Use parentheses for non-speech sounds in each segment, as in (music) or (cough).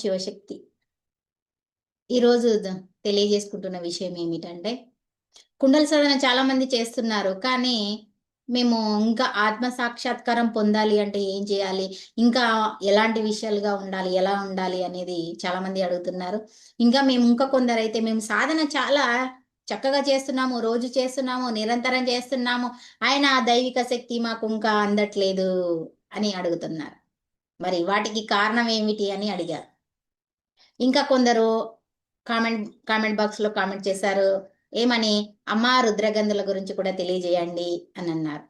శివశక్తి. ఈరోజు తెలియజేసుకుంటున్న విషయం ఏమిటంటే కుండల సాధన చాలా మంది చేస్తున్నారు కానీ మేము ఇంకా ఆత్మ సాక్షాత్కారం పొందాలి అంటే ఏం చేయాలి? ఇంకా ఎలాంటి విషయాలుగా ఉండాలి? ఎలా ఉండాలి అనేది చాలా మంది అడుగుతున్నారు. ఇంకా మేము ఇంకా కొందరైతే మేము సాధన చాలా చక్కగా చేస్తున్నాము రోజు చేస్తున్నాము నిరంతరం చేస్తున్నాము ఆయన ఆ దైవిక శక్తి మాకు ఇంకా అందట్లేదు అని అడుగుతున్నారు. మరి వాటికి కారణం ఏమిటి అని అడిగారు. ఇంకా కొందరు కామెంట్ కామెంట్ బాక్స్లో కామెంట్ చేశారు ఏమని? అమ్మా రుద్రగంధుల గురించి కూడా తెలియజేయండి అని అన్నారు.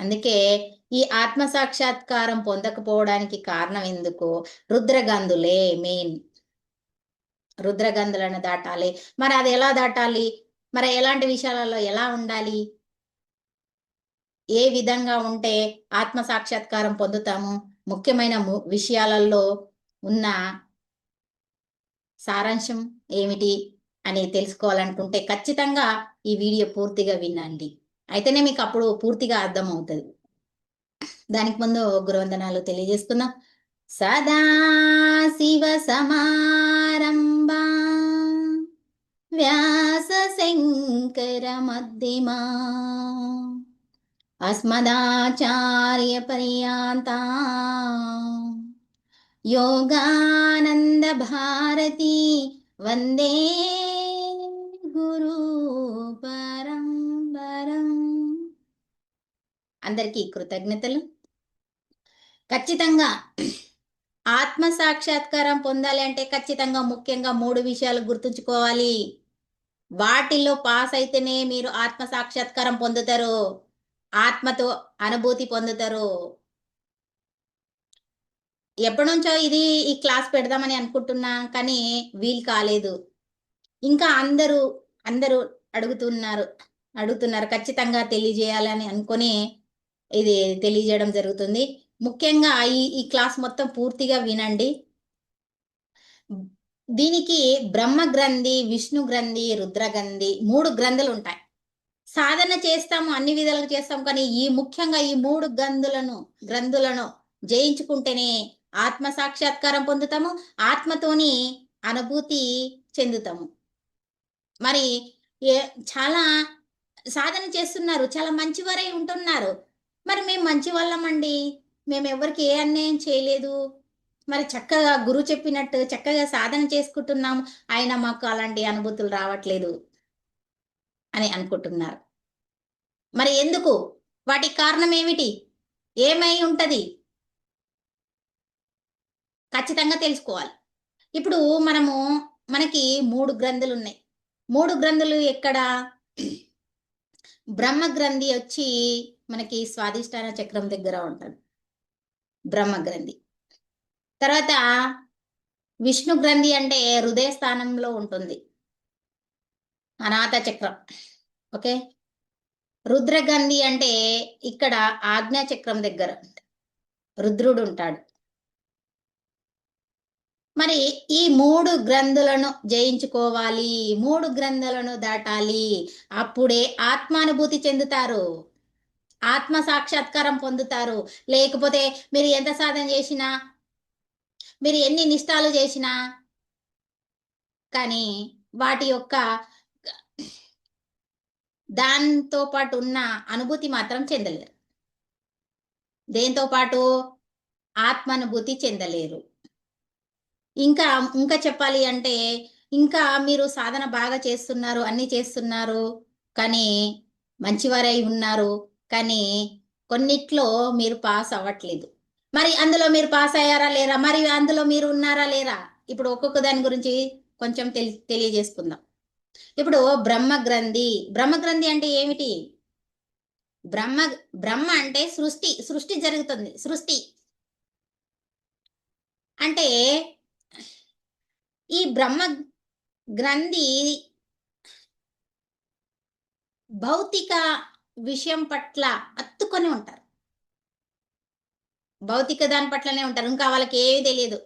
అందుకే ఈ ఆత్మ సాక్షాత్కారం పొందకపోవడానికి కారణం ఎందుకు? రుద్రగంధులే మెయిన్. రుద్రగంధులను దాటాలి. మరి అది ఎలా దాటాలి? మరి ఎలాంటి విషయాలలో ఎలా ఉండాలి? ఏ విధంగా ఉంటే ఆత్మ సాక్షాత్కారం పొందుతాము? ముఖ్యమైన ము- విషయాలలో ఉన్న సారాంశం ఏమిటి అని తెలుసుకోవాలనుకుంటే ఖచ్చితంగా ఈ వీడియో పూర్తిగా వినండి. అయితేనే మీకు అప్పుడు పూర్తిగా అర్థమవుతుంది. దానికి ముందు గురువందనాలు తెలియజేసుకుందాం సదా శివ సమారంభా వ్యాస శంకర మధ్యమా అస్మదాచార్య పర్యాంతా యోగానంద భారతి వందే గురు అందరికీ కృతజ్ఞతలు. ఖచ్చితంగా ఆత్మ సాక్షాత్కారం పొందాలి అంటే ఖచ్చితంగా ముఖ్యంగా మూడు విషయాలు గుర్తుంచుకోవాలి. వాటిల్లో పాస్ అయితేనే మీరు ఆత్మ సాక్షాత్కారం పొందుతారు. ఆత్మతో అనుభూతి పొందుతారు. ఎప్పటి నుంచో ఇది ఈ క్లాస్ పెడదామని అనుకుంటున్నా కానీ వీలు కాలేదు. ఇంకా అందరూ అందరూ అడుగుతున్నారు అడుగుతున్నారు ఖచ్చితంగా తెలియజేయాలని అనుకొని ఇది తెలియజేయడం జరుగుతుంది. ముఖ్యంగా ఈ ఈ క్లాస్ మొత్తం పూర్తిగా వినండి. దీనికి బ్రహ్మ గ్రంథి విష్ణు గ్రంథి రుద్రగంధి మూడు గ్రంథులు ఉంటాయి. సాధన చేస్తాము అన్ని విధాలుగా చేస్తాం కానీ ఈ ముఖ్యంగా ఈ మూడు గ్రంథులను గ్రంథులను జయించుకుంటేనే ఆత్మ సాక్షాత్కారం పొందుతాము ఆత్మతోని అనుభూతి చెందుతాము. మరి ఏ చాలా సాధన చేస్తున్నారు చాలా మంచివారై ఉంటున్నారు. మరి మేము మంచి వాళ్ళమండి మేము ఎవరికి ఏ అన్యాయం చేయలేదు. మరి చక్కగా గురువు చెప్పినట్టు చక్కగా సాధన చేసుకుంటున్నాము ఆయన మాకు అలాంటి అనుభూతులు రావట్లేదు అని అనుకుంటున్నారు. మరి ఎందుకు? వాటి కారణం ఏమిటి? ఏమై ఉంటది? ఖచ్చితంగా తెలుసుకోవాలి. ఇప్పుడు మనము మనకి మూడు గ్రంథులు ఉన్నాయి మూడు గ్రంథులు ఎక్కడ? బ్రహ్మ గ్రంథి వచ్చి మనకి స్వాదిష్టాన చక్రం దగ్గర ఉంటుంది బ్రహ్మ గ్రంథి తర్వాత విష్ణు గ్రంథి అంటే హృదయ స్థానంలో ఉంటుంది. అనాథ చక్రం. ఓకే? రుద్రగంధి అంటే ఇక్కడ ఆజ్ఞా చక్రం దగ్గర. రుద్రుడు ఉంటాడు. మరి ఈ మూడు గ్రంథులను జయించుకోవాలి మూడు గ్రంథులను దాటాలి. అప్పుడే ఆత్మానుభూతి చెందుతారు. ఆత్మ సాక్షాత్కారం పొందుతారు. లేకపోతే మీరు ఎంత సాధన చేసినా మీరు ఎన్ని నిష్టాలు చేసినా కానీ వాటి యొక్క దాంతో పాటు ఉన్న అనుభూతి మాత్రం చెందలేరు. దేంతో పాటు? ఆత్మానుభూతి చెందలేరు. ఇంకా ఇంకా చెప్పాలి అంటే ఇంకా మీరు సాధన బాగా చేస్తున్నారు అన్ని చేస్తున్నారు కానీ మంచివారై ఉన్నారు కానీ కొన్నిట్లో మీరు పాస్ అవ్వట్లేదు. మరి అందులో మీరు పాస్ అయ్యారా లేరా? మరి అందులో మీరు ఉన్నారా లేరా? ఇప్పుడు ఒక్కొక్క దాని గురించి కొంచెం తెలి తెలియజేసుకుందాం. ఇప్పుడు బ్రహ్మ గ్రంథి. బ్రహ్మ గ్రంథి అంటే ఏమిటి? బ్రహ్మ బ్రహ్మ అంటే సృష్టి. సృష్టి జరుగుతుంది. సృష్టి. అంటే ఈ బ్రహ్మ గ్రంథి భౌతిక విషయం పట్ల అత్తుకొని ఉంటారు. భౌతిక దాని పట్లనే ఉంటారు. ఇంకా వాళ్ళకి ఏమీ తెలియదు.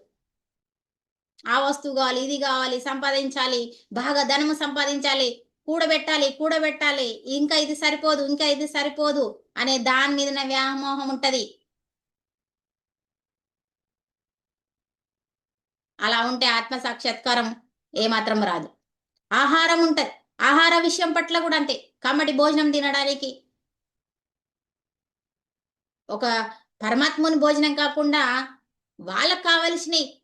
ఆ వస్తువు కావాలి ఇది కావాలి సంపాదించాలి బాగా ధనము సంపాదించాలి కూడబెట్టాలి కూడబెట్టాలి ఇంకా ఇది సరిపోదు ఇంకా ఇది సరిపోదు అనే దాని మీద వ్యామోహం ఉంటది. అలా ఉంటే ఆత్మ సాక్షాత్కారం ఏమాత్రం రాదు. ఆహారం ఉంటది. ఆహార విషయం పట్ల కూడా అంతే. కమ్మటి భోజనం తినడానికి ఒక పరమాత్ముని భోజనం కాకుండా వాళ్ళకు కావలసినవి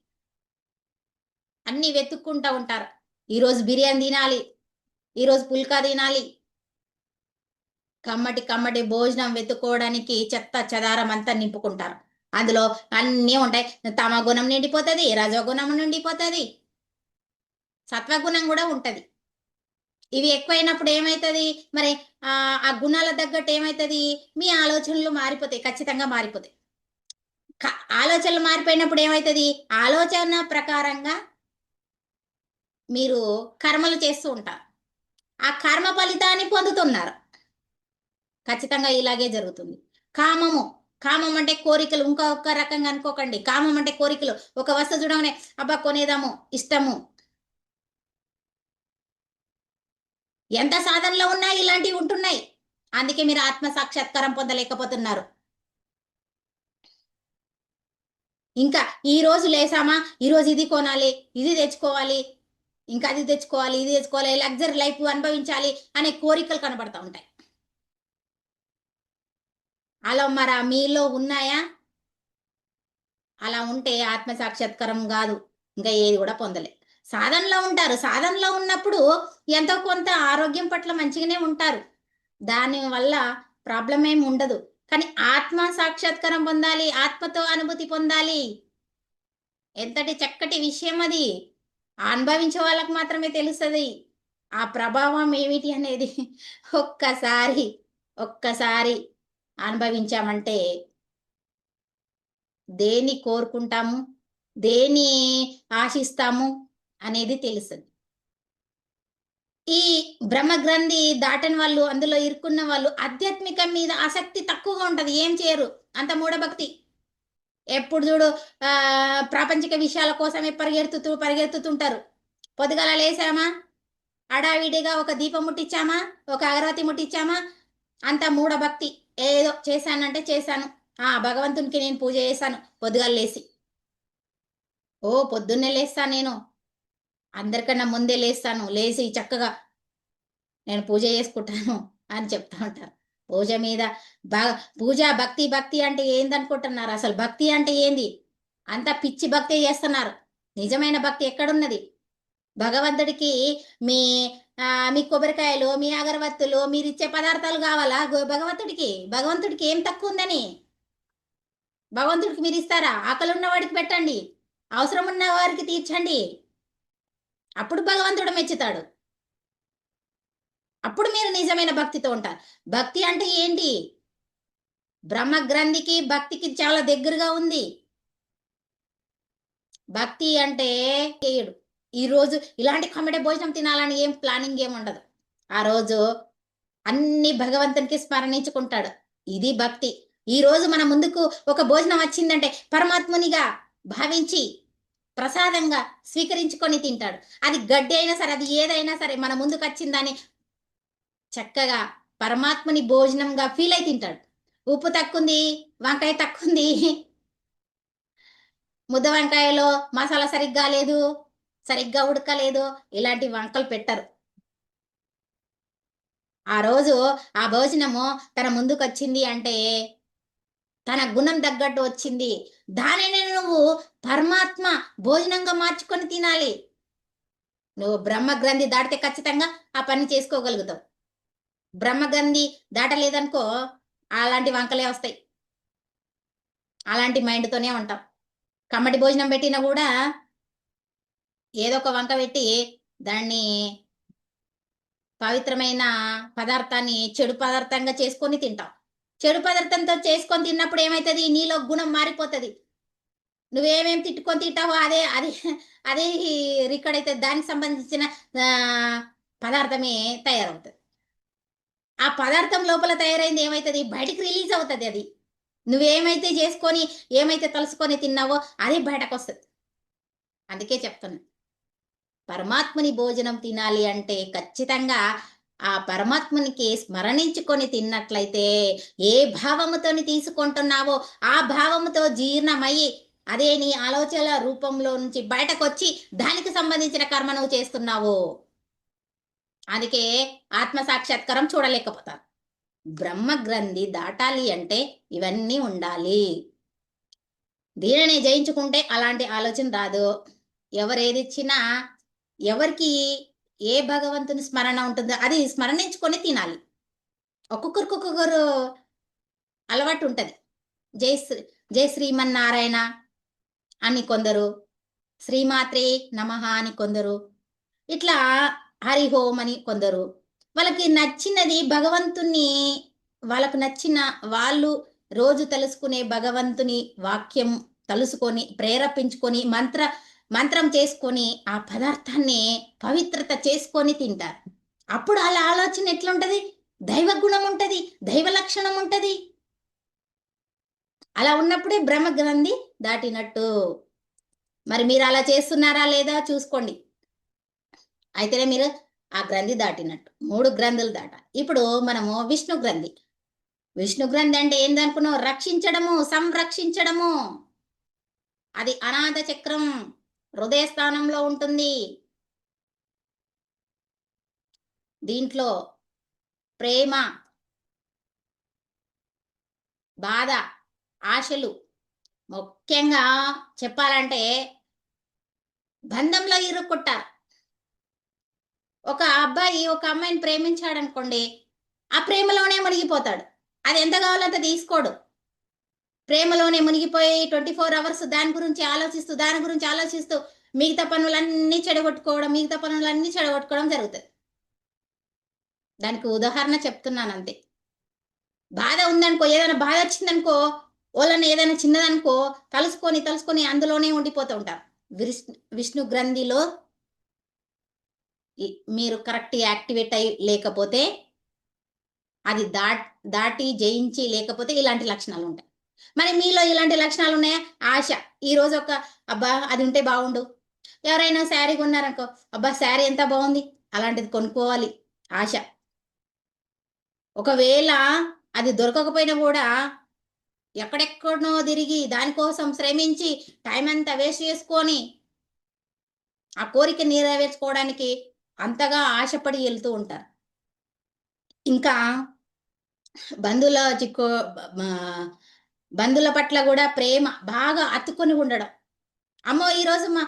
అన్ని వెతుక్కుంటా ఉంటారు. ఈరోజు బిర్యానీ తినాలి ఈరోజు పుల్కా తినాలి. కమ్మటి కమ్మటి భోజనం వెతుక్కోవడానికి చెత్త చెదారం అంతా నింపుకుంటారు. అందులో అన్నీ ఉంటాయి. తమ గుణం నిండిపోతుంది రజోగుణం నిండిపోతుంది సత్వగుణం కూడా ఉంటుంది. ఇవి ఎక్కువైనప్పుడు ఏమవుతుంది మరి ఆ గుణాల తగ్గట్టు ఏమవుతుంది మీ ఆలోచనలు మారిపోతాయి ఖచ్చితంగా మారిపోతాయి. ఆలోచనలు మారిపోయినప్పుడు ఏమవుతుంది ఆలోచన ప్రకారంగా మీరు కర్మలు చేస్తూ ఉంటారు. ఆ కర్మ ఫలితాన్ని పొందుతున్నారు. ఖచ్చితంగా ఇలాగే జరుగుతుంది. కామము కామం అంటే కోరికలు ఇంకొక రకంగా అనుకోకండి. కామం అంటే కోరికలు. ఒక వస్తువు చూడగానే అబ్బా కొనేదాము ఇష్టము. ఎంత సాధనలో ఉన్నా ఇలాంటివి ఉంటున్నాయి. అందుకే మీరు ఆత్మ సాక్షాత్కారం పొందలేకపోతున్నారు. ఇంకా ఈ రోజు లేసామా? ఈ రోజు ఇది కొనాలి ఇది తెచ్చుకోవాలి ఇంకా అది తెచ్చుకోవాలి ఇది తెచ్చుకోవాలి లగ్జరీ లైఫ్ అనుభవించాలి అనే కోరికలు కనబడతా ఉంటాయి. అలా మరి ఆ మీలో ఉన్నాయా? అలా ఉంటే ఆత్మ సాక్షాత్కారం కాదు. ఇంకా ఏది కూడా పొందలే. సాధనలో ఉంటారు. సాధనలో ఉన్నప్పుడు ఎంతో కొంత ఆరోగ్యం పట్ల మంచిగానే ఉంటారు. దాని వల్ల ప్రాబ్లం ఏమి ఉండదు. కానీ ఆత్మ సాక్షాత్కారం పొందాలి ఆత్మతో అనుభూతి పొందాలి. ఎంతటి చక్కటి విషయం అది. అనుభవించే వాళ్ళకు మాత్రమే తెలుస్తుంది. ఆ ప్రభావం ఏమిటి అనేది ఒక్కసారి ఒక్కసారి అనుభవించామంటే దేని కోరుకుంటాము? దేని ఆశిస్తాము? అనేది తెలుస్తుంది ఈ బ్రహ్మగ్రంథి దాటని వాళ్ళు అందులో ఇరుక్కున్న వాళ్ళు ఆధ్యాత్మికం మీద ఆసక్తి తక్కువగా ఉంటది. ఏం చేయరు? అంత మూఢభక్తి. ఎప్పుడు చూడు ఆ ప్రాపంచిక విషయాల కోసమే పరిగెత్తుతూ పరిగెత్తుతుంటారు పొద్దుగల లేసామా అడావిడిగా ఒక దీపం ముట్టించామా? ఒక అగరవతి ముట్టించామా? అంత మూఢభక్తి. ఏదో చేశానంటే చేశాను. ఆ భగవంతునికి నేను పూజ చేశాను. పొద్దుగాల లేసి. ఓ పొద్దున్నే లేస్తాను నేను. అందరికన్నా ముందే లేస్తాను. లేచి చక్కగా నేను పూజ చేసుకుంటాను (laughs) అని చెప్తా ఉంటారు. పూజ మీద బాగా పూజ భక్తి భక్తి అంటే ఏందనుకుంటున్నారు? అసలు భక్తి అంటే ఏంది? అంతా పిచ్చి భక్తి చేస్తున్నారు. నిజమైన భక్తి ఎక్కడున్నది? భగవంతుడికి మీ మీ కొబ్బరికాయలు మీ అగరవత్తులు మీరు ఇచ్చే పదార్థాలు కావాలా? భగవంతుడికి భగవంతుడికి ఏం తక్కువ ఉందని? భగవంతుడికి మీరు ఇస్తారా? ఆకలి ఉన్న వాడికి పెట్టండి. అవసరం ఉన్న వారికి తీర్చండి. అప్పుడు భగవంతుడు మెచ్చుతాడు. అప్పుడు మీరు నిజమైన భక్తితో ఉంటారు. భక్తి అంటే ఏంటి? బ్రహ్మ గ్రంథికి భక్తికి చాలా దగ్గరగా ఉంది. భక్తి అంటే చేయడు ఈరోజు ఇలాంటి కమిటీ భోజనం తినాలని ఏం ప్లానింగ్ ఏం ఉండదు. ఆ రోజు అన్ని భగవంతునికి స్మరణించుకుంటాడు. ఇది భక్తి. ఈ రోజు మన ముందుకు ఒక భోజనం వచ్చిందంటే పరమాత్మునిగా భావించి ప్రసాదంగా స్వీకరించుకొని తింటాడు. అది గడ్డి అయినా సరే అది ఏదైనా సరే మన ముందుకు వచ్చిందని చక్కగా పరమాత్మని భోజనంగా ఫీల్ అయి తింటాడు. ఉప్పు తక్కుంది వంకాయ తక్కుంది ముద్ద వంకాయలో మసాలా సరిగ్గా లేదు. సరిగ్గా ఉడకలేదు. ఇలాంటి వంకలు పెట్టరు. ఆ రోజు ఆ భోజనము తన ముందుకు వచ్చింది అంటే తన గుణం తగ్గట్టు వచ్చింది. దానిని నువ్వు పరమాత్మ భోజనంగా మార్చుకొని తినాలి. నువ్వు బ్రహ్మ గ్రంథి దాటితే ఖచ్చితంగా ఆ పని చేసుకోగలుగుతావు. బ్రహ్మగ్రంథి దాటలేదనుకో అలాంటి వంకలే వస్తాయి. అలాంటి మైండ్తోనే ఉంటాం. కమ్మటి భోజనం పెట్టినా కూడా ఏదో ఒక వంక పెట్టి దాన్ని పవిత్రమైన పదార్థాన్ని చెడు పదార్థంగా చేసుకొని తింటాం. చెడు పదార్థంతో చేసుకొని తిన్నప్పుడు ఏమవుతుంది నీలో గుణం మారిపోతుంది. నువ్వేమేమి తిట్టుకొని తింటావో అదే అది అదే రికార్డ్ అవుతుంది దానికి సంబంధించిన పదార్థమే తయారవుతుంది. ఆ పదార్థం లోపల తయారైంది ఏమవుతుంది బయటికి రిలీజ్ అవుతుంది అది. నువ్వేమైతే చేసుకొని ఏమైతే తలుసుకొని తిన్నావో అది బయటకు వస్తుంది అందుకే చెప్తున్నా. పరమాత్మని భోజనం తినాలి అంటే ఖచ్చితంగా ఆ పరమాత్మనికి స్మరణించుకొని తిన్నట్లయితే ఏ భావముతోని తీసుకుంటున్నావో ఆ భావముతో జీర్ణమయ్యి అదే నీ ఆలోచనల రూపంలో నుంచి బయటకు వచ్చి దానికి సంబంధించిన కర్మ నువ్వు చేస్తున్నావు. అందుకే ఆత్మ సాక్షాత్కారం చూడలేకపోతారు. బ్రహ్మ గ్రంథి దాటాలి అంటే ఇవన్నీ ఉండాలి. దీనిని జయించుకుంటే అలాంటి ఆలోచన రాదు. ఎవరేది ఇచ్చినా ఎవరికి ఏ భగవంతుని స్మరణ ఉంటుందో అది స్మరణించుకొని తినాలి. ఒక్కొక్కరికి ఒక్కొక్కరు అలవాటు ఉంటుంది. జై శ్రీ జై శ్రీమన్నారాయణ అని కొందరు శ్రీమాత్రే నమః అని కొందరు ఇట్లా హరిహోం అని కొందరు. వాళ్ళకి నచ్చినది భగవంతుని వాళ్ళకు నచ్చిన వాళ్ళు రోజు తెలుసుకునే భగవంతుని వాక్యం తలుసుకొని ప్రేరేపించుకొని మంత్ర మంత్రం చేసుకొని ఆ పదార్థాన్ని పవిత్రత చేసుకొని తింటారు. అప్పుడు అలా ఆలోచన ఎట్లుంటది? దైవ గుణం ఉంటుంది దైవ లక్షణం ఉంటుంది. అలా ఉన్నప్పుడే బ్రహ్మ గ్రంథి దాటినట్టు. మరి మీరు అలా చేస్తున్నారా లేదా చూసుకోండి. అయితేనే మీరు ఆ గ్రంథి దాటినట్టు. మూడు గ్రంథులు దాట. ఇప్పుడు మనము విష్ణు గ్రంథి. విష్ణు గ్రంథి అంటే ఏందనుకున్నావు రక్షించడము సంరక్షించడము. అది అనాథ చక్రం. హృదయ స్థానంలో ఉంటుంది. దీంట్లో ప్రేమ బాధ ఆశలు. ముఖ్యంగా చెప్పాలంటే బంధంలో ఇరుక్కుంటారు ఒక అబ్బాయి ఒక అమ్మాయిని ప్రేమించాడు అనుకోండి ఆ ప్రేమలోనే మునిగిపోతాడు. అది ఎంత కావాలంత తీసుకోడు. ప్రేమలోనే మునిగిపోయి ట్వంటీ ఫోర్ అవర్స్ దాని గురించి ఆలోచిస్తూ దాని గురించి ఆలోచిస్తూ మిగతా పనులన్నీ చెడగొట్టుకోవడం మిగతా పనులన్నీ చెడగొట్టుకోవడం జరుగుతుంది. దానికి ఉదాహరణ చెప్తున్నాను అంతే. బాధ ఉందనుకో ఏదైనా బాధ వచ్చిందనుకో వాళ్ళని ఏదైనా చిన్నదనుకో తలుసుకొని తలుసుకొని అందులోనే ఉండిపోతూ ఉంటారు. విష్ణు విష్ణు గ్రంథిలో మీరు కరెక్ట్ యాక్టివేట్ అయి లేకపోతే అది దాట్ దాటి జయించి లేకపోతే ఇలాంటి లక్షణాలు ఉంటాయి. మరి మీలో ఇలాంటి లక్షణాలు ఉన్నాయా? ఆశ. ఈ రోజు ఒక అబ్బా అది ఉంటే బాగుండు. ఎవరైనా శారీ కొన్నారనుకో అబ్బా శారీ ఎంత బాగుంది? అలాంటిది కొనుక్కోవాలి. ఆశ. ఒకవేళ అది దొరకకపోయినా కూడా ఎక్కడెక్కడనో తిరిగి దానికోసం శ్రమించి టైం అంతా వేస్ట్ చేసుకొని ఆ కోరిక నెరవేర్చుకోవడానికి అంతగా ఆశపడి వెళ్తూ ఉంటారు. ఇంకా బంధువుల చిక్కో బంధువుల పట్ల కూడా ప్రేమ బాగా అతుక్కొని ఉండడం. అమ్మో ఈరోజు మా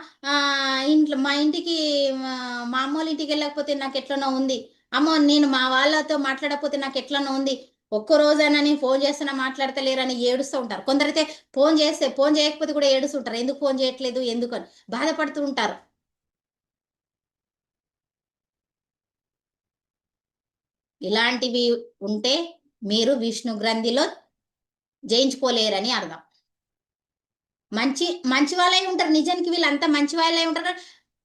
ఇంట్లో మా ఇంటికి మా మా అమ్మోళ్ళ ఇంటికి వెళ్ళకపోతే నాకు ఎట్లనో ఉంది. అమ్మో నేను మా వాళ్ళతో మాట్లాడకపోతే నాకు ఎట్లనో ఉంది. ఒక్క రోజైనా నేను ఫోన్ చేస్తున్నా మాట్లాడతలేరని ఏడుస్తూ ఉంటారు. కొందరైతే ఫోన్ చేస్తే ఫోన్ చేయకపోతే కూడా ఏడుస్తుంటారు ఎందుకు ఫోన్ చేయట్లేదు ఎందుకు అని బాధపడుతూ ఉంటారు. ఇలాంటివి ఉంటే మీరు విష్ణు గ్రంథిలో జయించుకోలేరని అర్థం. మంచి మంచి వాళ్ళై ఉంటారు. నిజానికి వీళ్ళంతా మంచి వాళ్ళై ఉంటారు.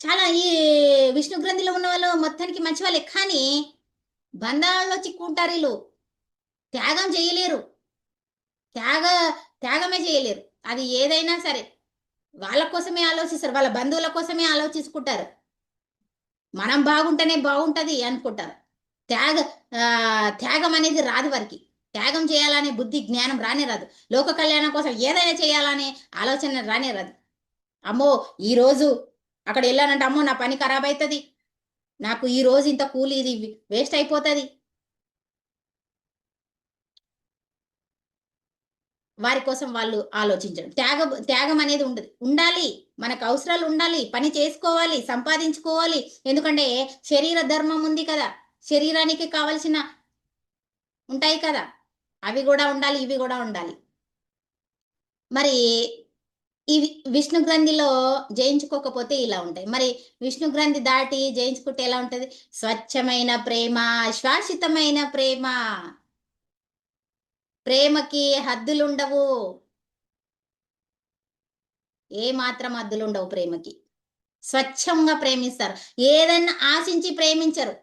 చాలా ఈ విష్ణు గ్రంథిలో ఉన్న వాళ్ళు మొత్తానికి మంచి వాళ్ళే. కానీ బంధాలలో చిక్కుంటారు వీళ్ళు. త్యాగం చేయలేరు. త్యాగ త్యాగమే చేయలేరు. అది ఏదైనా సరే. వాళ్ళ కోసమే ఆలోచిస్తారు. వాళ్ళ బంధువుల కోసమే ఆలోచించుకుంటారు మనం బాగుంటేనే బాగుంటది అనుకుంటారు. త్యాగ త్యాగం అనేది రాదు వారికి. త్యాగం చేయాలనే బుద్ధి జ్ఞానం రానే రాదు. లోక కళ్యాణం కోసం ఏదైనా చేయాలనే ఆలోచన రానే రాదు. అమ్మో ఈరోజు అక్కడ వెళ్ళానంటే అమ్మో నా పని ఖరాబ్ అవుతుంది నాకు ఈ రోజు ఇంత కూలి ఇది వేస్ట్ అయిపోతుంది. వారి కోసం వాళ్ళు ఆలోచించడం. త్యాగం త్యాగం అనేది ఉండదు. ఉండాలి మనకు అవసరాలు ఉండాలి పని చేసుకోవాలి సంపాదించుకోవాలి. ఎందుకంటే శరీర ధర్మం ఉంది కదా. శరీరానికి కావలసిన ఉంటాయి కదా. అవి కూడా ఉండాలి ఇవి కూడా ఉండాలి. మరి ఇవి విష్ణు గ్రంథిలో జయించుకోకపోతే ఇలా ఉంటాయి. మరి విష్ణు గ్రంథి దాటి జయించుకుంటే ఎలా ఉంటుంది? స్వచ్ఛమైన ప్రేమ శాశ్వతమైన ప్రేమ. ప్రేమకి హద్దులుండవు. ఏ మాత్రం హద్దులుండవు ప్రేమకి. స్వచ్ఛంగా ప్రేమిస్తారు. ఏదన్నా ఆశించి ప్రేమించరు.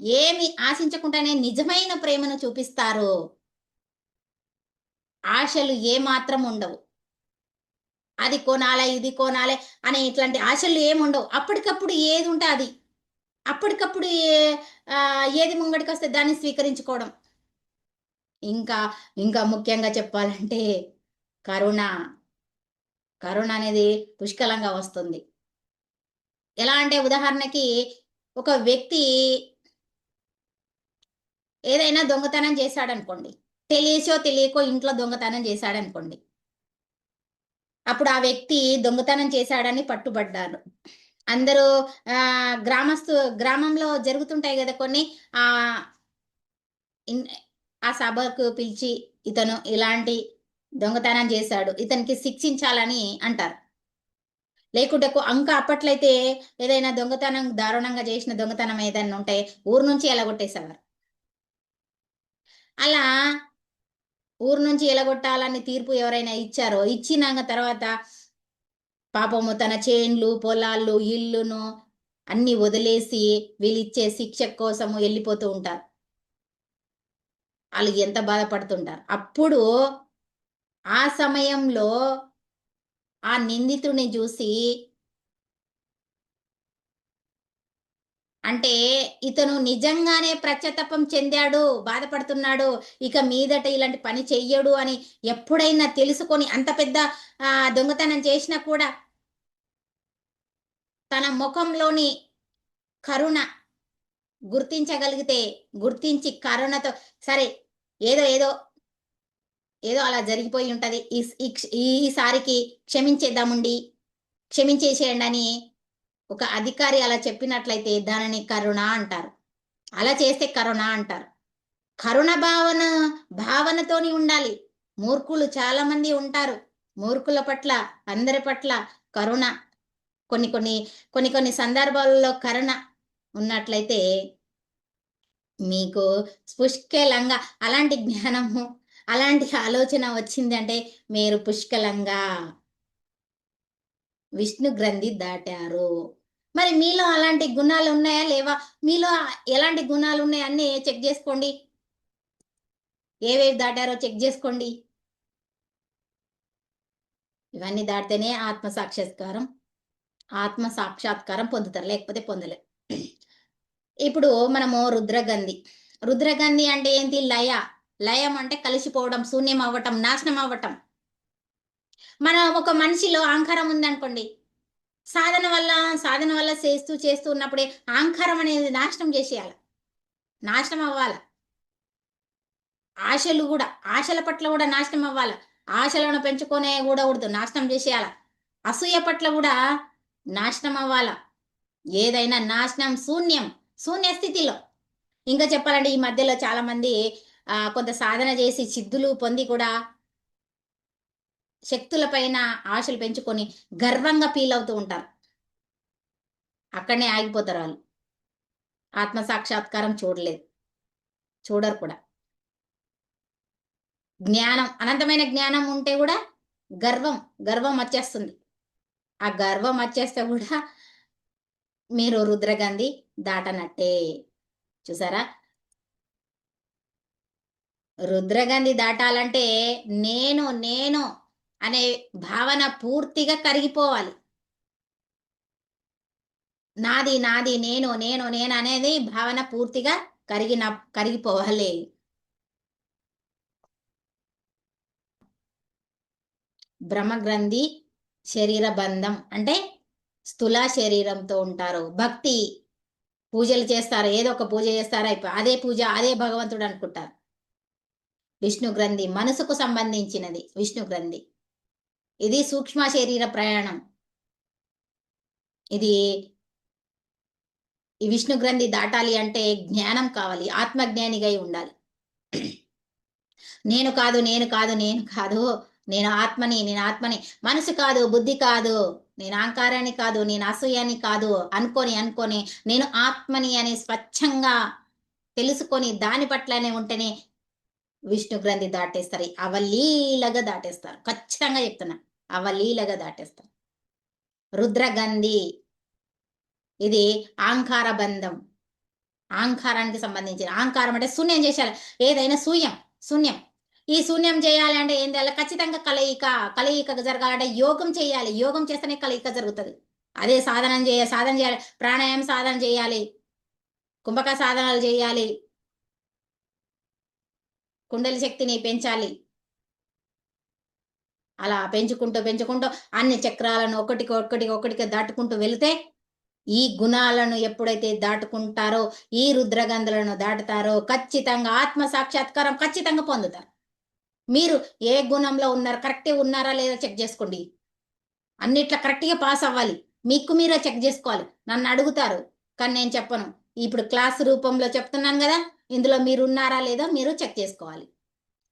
ఏమి ఆశించకుండానే నిజమైన ప్రేమను చూపిస్తారు. ఆశలు ఏ మాత్రం ఉండవు. అది కొనాలే ఇది కొనాలే అనే ఇట్లాంటి ఆశలు ఏమి ఉండవు అప్పటికప్పుడు ఏది ఉంటే అది. అప్పటికప్పుడు ఏది ముంగడికి వస్తే దాన్ని స్వీకరించుకోవడం. ఇంకా ఇంకా ముఖ్యంగా చెప్పాలంటే కరుణ కరుణ అనేది పుష్కలంగా వస్తుంది. ఎలా అంటే ఉదాహరణకి ఒక వ్యక్తి ఏదైనా దొంగతనం చేశాడనుకోండి. తెలియసో తెలియకో ఇంట్లో దొంగతనం చేశాడనుకోండి. అప్పుడు ఆ వ్యక్తి దొంగతనం చేశాడని పట్టుబడ్డారు. అందరూ ఆ గ్రామస్తు గ్రామంలో జరుగుతుంటాయి కదా కొన్ని ఆ ఆ సభకు పిలిచి ఇతను ఇలాంటి దొంగతనం చేశాడు ఇతనికి శిక్షించాలని అంటారు. లేకుంటే అంక అప్పట్లయితే ఏదైనా దొంగతనం దారుణంగా చేసిన దొంగతనం ఏదైనా ఉంటే ఊరు నుంచి ఎలా కొట్టేసేవారు అలా ఊరు నుంచి ఎలగొట్టాలని తీర్పు ఎవరైనా ఇచ్చారో? ఇచ్చినాక తర్వాత పాపము తన చేన్లు పొలాలు ఇల్లును అన్ని వదిలేసి వీళ్ళిచ్చే శిక్ష కోసము వెళ్ళిపోతూ ఉంటారు. వాళ్ళు ఎంత బాధపడుతుంటారు? అప్పుడు ఆ సమయంలో ఆ నిందితుడిని చూసి అంటే ఇతను నిజంగానే ప్రత్యతపం చెందాడు బాధపడుతున్నాడు ఇక మీదట ఇలాంటి పని చెయ్యడు అని ఎప్పుడైనా తెలుసుకొని అంత పెద్ద ఆ దొంగతనం చేసినా కూడా తన ముఖంలోని కరుణ గుర్తించగలిగితే గుర్తించి కరుణతో సరే ఏదో ఏదో ఏదో అలా జరిగిపోయి ఉంటది. ఈ- ఈసారికి క్షమించేద్దాముండి క్షమించేసేయండి అని ఒక అధికారి అలా చెప్పినట్లయితే దానిని కరుణ అంటారు. అలా చేస్తే కరుణ అంటారు. కరుణ భావన భావనతోని ఉండాలి. మూర్ఖులు చాలా మంది ఉంటారు. మూర్ఖుల పట్ల అందరి పట్ల కరుణ. కొన్ని కొన్ని కొన్ని కొన్ని సందర్భాలలో కరుణ ఉన్నట్లయితే మీకు పుష్కలంగా అలాంటి జ్ఞానము అలాంటి ఆలోచన వచ్చింది అంటే మీరు పుష్కలంగా. విష్ణు గ్రంథి దాటారు. మరి మీలో అలాంటి గుణాలు ఉన్నాయా లేవా? మీలో ఎలాంటి గుణాలు ఉన్నాయన్నీ చెక్ చేసుకోండి. ఏవేవి దాటారో చెక్ చేసుకోండి. ఇవన్నీ దాటితేనే ఆత్మ సాక్షాత్కారం ఆత్మ సాక్షాత్కారం పొందుతారు లేకపోతే పొందలేరు ఇప్పుడు మనము రుద్రగంధి. రుద్రగంధి అంటే ఏంటి లయ. లయం అంటే కలిసిపోవడం శూన్యం అవ్వటం నాశనం అవ్వటం మన ఒక మనిషిలో అహంకారం ఉందనుకోండి సాధన వల్ల సాధన వల్ల చేస్తూ చేస్తూ ఉన్నప్పుడే అహంకారం అనేది నాశనం చేసేయాలి. నాశనం అవ్వాలి. ఆశలు కూడా ఆశల పట్ల కూడా నాశనం అవ్వాలి. ఆశలను పెంచుకొనే కూడా కూడదు నాశనం చేసేయాల. అసూయ పట్ల కూడా నాశనం అవ్వాల. ఏదైనా నాశనం శూన్యం శూన్య స్థితిలో. ఇంకా చెప్పాలంటే ఈ మధ్యలో చాలా మంది కొంత సాధన చేసి సిద్ధులు పొంది కూడా శక్తుల పైన ఆశలు పెంచుకొని గర్వంగా ఫీల్ అవుతూ ఉంటారు. అక్కడనే ఆగిపోతారు వాళ్ళు. ఆత్మ సాక్షాత్కారం చూడలేదు. చూడరు కూడా. జ్ఞానం అనంతమైన జ్ఞానం ఉంటే కూడా గర్వం గర్వం వచ్చేస్తుంది. ఆ గర్వం వచ్చేస్తే కూడా మీరు రుద్రగంధి దాటనట్టే. చూసారా? రుద్రగంధి దాటాలంటే నేను నేను అనే భావన పూర్తిగా కరిగిపోవాలి. నాది నాది నేను నేను నేను అనేది భావన పూర్తిగా కరిగిన కరిగిపోవాలి. బ్రహ్మగ్రంథి శరీర బంధం అంటే స్థూల శరీరంతో ఉంటారు. భక్తి పూజలు చేస్తారు. ఏదో ఒక పూజ చేస్తారు. అయిపో- అదే పూజ అదే భగవంతుడు అనుకుంటారు. విష్ణు గ్రంథి మనసుకు సంబంధించినది విష్ణు గ్రంథి ఇది సూక్ష్మ శరీర ప్రయాణం. ఇది ఈ విష్ణు గ్రంథి దాటాలి అంటే జ్ఞానం కావాలి ఆత్మజ్ఞానిగా అయి ఉండాలి. నేను కాదు నేను కాదు నేను కాదు నేను ఆత్మని నేను ఆత్మని మనసు కాదు బుద్ధి కాదు నేను అహంకారాన్ని కాదు నేను అసూయాన్ని కాదు అనుకొని అనుకొని నేను ఆత్మని అని స్వచ్ఛంగా తెలుసుకొని దాని పట్లనే ఉంటేనే విష్ణు గ్రంథి దాటేస్తారు అవలీలగా దాటేస్తారు. ఖచ్చితంగా చెప్తున్నా. అవలీలగా దాటేస్తారు రుద్రగంధి ఇది ఆంకార బంధం. ఆంకారానికి సంబంధించిన ఆంకారం అంటే శూన్యం చేసేయాలి. ఏదైనా శూన్యం శూన్యం. ఈ శూన్యం చేయాలంటే ఏం చేయాలి ఖచ్చితంగా కలయిక కలయిక జరగాలంటే యోగం చేయాలి. యోగం చేస్తేనే కలయిక జరుగుతుంది. అదే సాధనం చేయ సాధన చేయాలి. ప్రాణాయామం సాధన చేయాలి. కుంభక సాధనాలు చేయాలి. కుండలి శక్తిని పెంచాలి. అలా పెంచుకుంటూ పెంచుకుంటూ అన్ని చక్రాలను ఒకటికి ఒకటికి ఒకటికి దాటుకుంటూ వెళితే ఈ గుణాలను ఎప్పుడైతే దాటుకుంటారో ఈ రుద్రగంధులను దాటుతారో ఖచ్చితంగా ఆత్మ సాక్షాత్కారం ఖచ్చితంగా పొందుతారు. మీరు ఏ గుణంలో ఉన్నారు కరెక్టే ఉన్నారా లేదా చెక్ చేసుకోండి. అన్నిట్లా కరెక్ట్గా పాస్ అవ్వాలి. మీకు మీరే చెక్ చేసుకోవాలి. నన్ను అడుగుతారు. కానీ నేను చెప్పను. ఇప్పుడు క్లాస్ రూపంలో చెప్తున్నాను కదా ఇందులో మీరు ఉన్నారా లేదా మీరు చెక్ చేసుకోవాలి.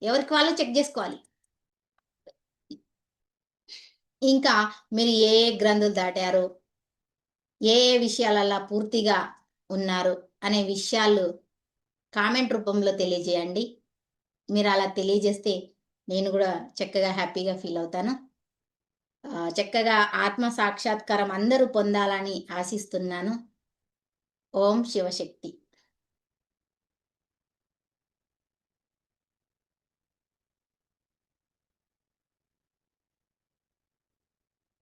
ఎవరికి వాళ్ళు చెక్ చేసుకోవాలి. ఇంకా మీరు ఏ ఏ గ్రంథులు దాటారు? ఏ ఏ విషయాలల్లా పూర్తిగా ఉన్నారు? అనే విషయాలు కామెంట్ రూపంలో తెలియజేయండి. మీరు అలా తెలియజేస్తే నేను కూడా చక్కగా హ్యాపీగా ఫీల్ అవుతాను. చక్కగా ఆత్మ సాక్షాత్కారం అందరూ పొందాలని ఆశిస్తున్నాను. ఓం శివశక్తి.